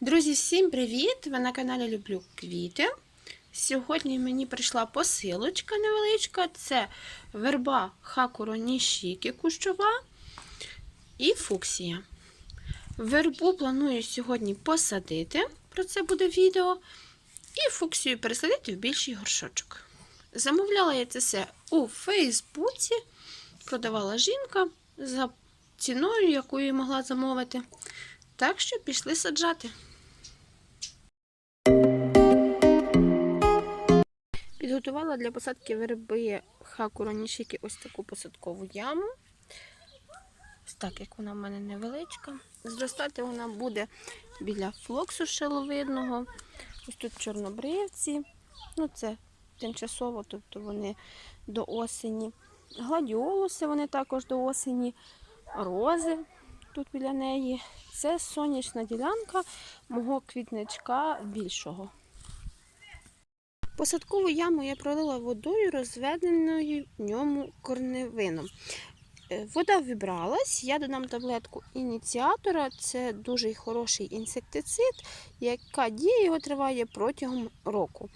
Друзі, всім привіт! Ви на каналі Люблю Квіти. Сьогодні мені прийшла посилочка невеличка. Це верба Хакуро Нішікі кущова і фуксія. Вербу планую сьогодні посадити, про це буде відео. І фуксію пересадити в більший горшочок. Замовляла я це все у Фейсбуці, продавала жінка за ціною, яку я могла замовити. Так що пішли саджати. Підготувала для посадки верби хакуронішики ось таку посадкову яму. Так, як вона в мене невеличка. Зростати вона буде біля флоксу шеловидного. Ось тут чорнобривці. Ну, це тимчасово, тобто вони до осені. Гладіолуси вони також до осені, рози тут біля неї. Це сонячна ділянка мого квітничка більшого. Посадкову яму я пролила водою, розведеною в ньому корневином. Е, Вода вибралась, я додам таблетку ініціатора, це дуже хороший інсектицид, яка дія його триває протягом року.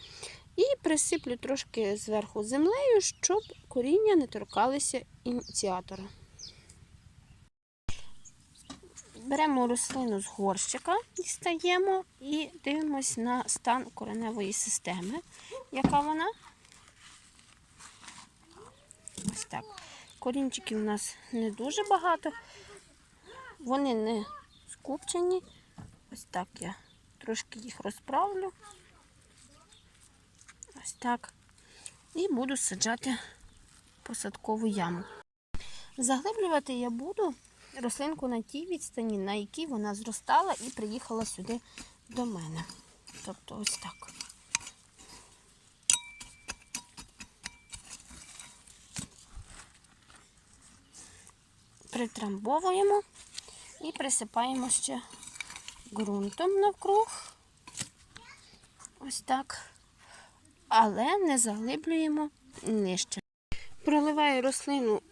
І присиплю трошки зверху землею, щоб коріння не торкалися ініціатора. Беремо рослину з горщика, дістаємо і дивимось на стан кореневої системи. Яка вона? Ось так. Корінчиків у нас не дуже багато. Вони не скупчені. Ось так я трошки їх розправлю. Ось так. І буду саджати посадкову яму. Заглиблювати я буду рослинку на тій відстані, на якій вона зростала і приїхала сюди до мене. Тобто ось так. Притрамбовуємо і присипаємо ще ґрунтом навкруг. Ось так. Але не заглиблюємо нижче. Проливаю рослину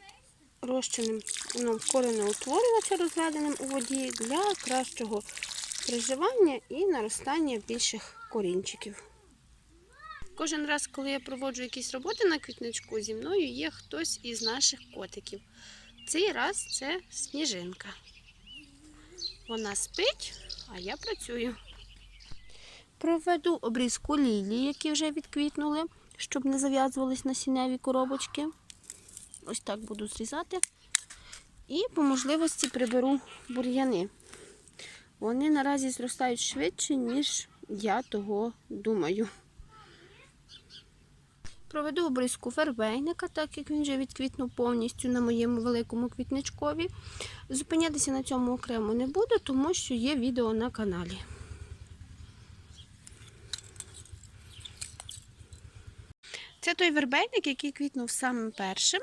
розчинним ну, коренеутворювача розведеним у воді для кращого приживання і наростання більших корінчиків. Кожен раз, коли я проводжу якісь роботи на квітничку, зі мною є хтось із наших котиків. Цей раз це сніжинка. Вона спить, а я працюю. Проведу обрізку лілії, які вже відквітнули, щоб не зав'язувались насінневі коробочки. Ось так буду зрізати. І по можливості приберу бур'яни. Вони наразі зростають швидше, ніж я того думаю. Проведу обрізку вербейника, так як він вже відквітнув повністю на моєму великому квітничкові. Зупинятися на цьому окремо не буду, тому що є відео на каналі. Це той вербейник, який квітнув самим першим.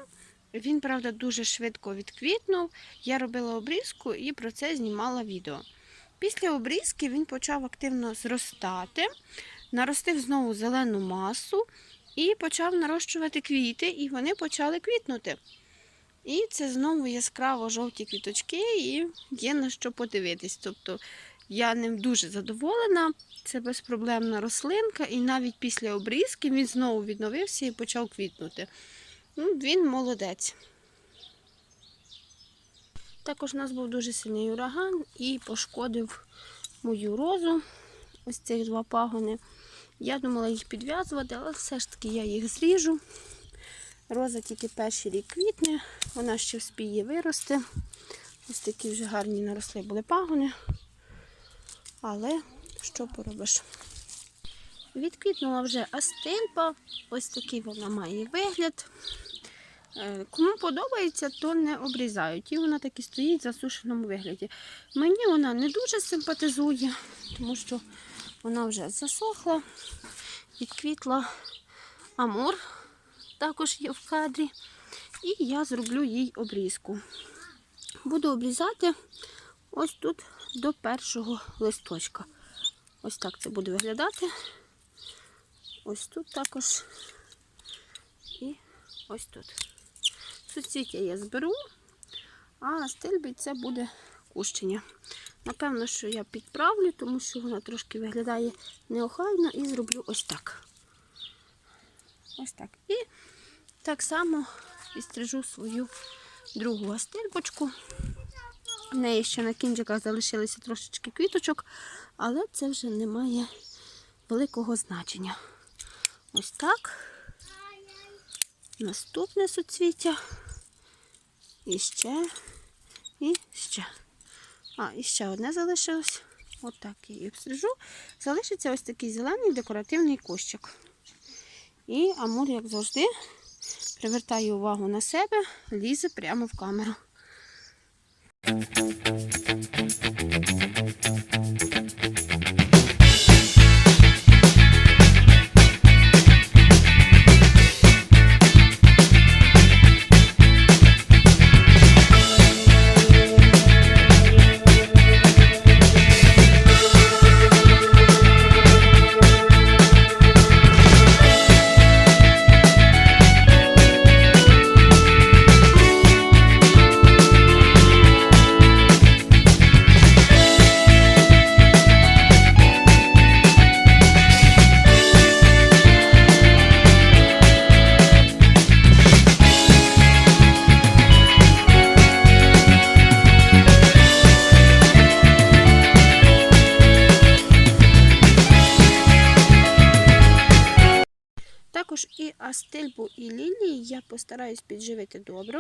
Він, правда, дуже швидко відквітнув. Я робила обрізку і про це знімала відео. Після обрізки він почав активно зростати, наростив знову зелену масу і почав нарощувати квіти, і вони почали квітнути. І це знову яскраво жовті квіточки, і є на що подивитись. Тобто я ним дуже задоволена. Це безпроблемна рослинка, і навіть після обрізки він знову відновився і почав квітнути. Ну, Він молодець. Також у нас був дуже сильний ураган і пошкодив мою розу. Ось цих два пагони. Я думала їх підв'язувати, але все ж таки я їх зріжу. Роза тільки перший рік квітне, вона ще вспіє вирости. Ось такі вже гарні наросли були пагони. Але що поробиш? Відквітнула вже астильпа, ось такий вона має вигляд. Е, Кому подобається, то не обрізають. І вона так і стоїть в засушеному вигляді. Мені вона не дуже симпатизує, тому що вона вже засохла, відквітла амур, також є в кадрі. І я зроблю їй обрізку. Буду обрізати ось тут до першого листочка. Ось так це буде виглядати. Ось тут також і ось тут. Суцвіття я зберу, а стильбі це буде кущення. Напевно, що я підправлю, тому що вона трошки виглядає неохайно і зроблю ось так. Ось так. І так само підстрижу свою другу астельбочку. В неї ще на кінчиках залишилися трошечки квіточок, але це вже не має великого значення. Ось так. Наступне суцвіття. І ще, і ще. А, і ще одне залишилось. Отак я її обстрижу. Залишиться ось такий зелений декоративний кущик. І Амур, як завжди, привертає увагу на себе, лізе прямо в камеру. Також стильбу і лілії я постараюсь підживити добре,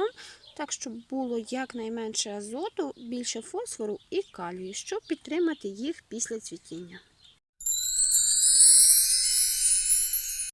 так щоб було якнайменше азоту, більше фосфору і калію, щоб підтримати їх після цвітіння.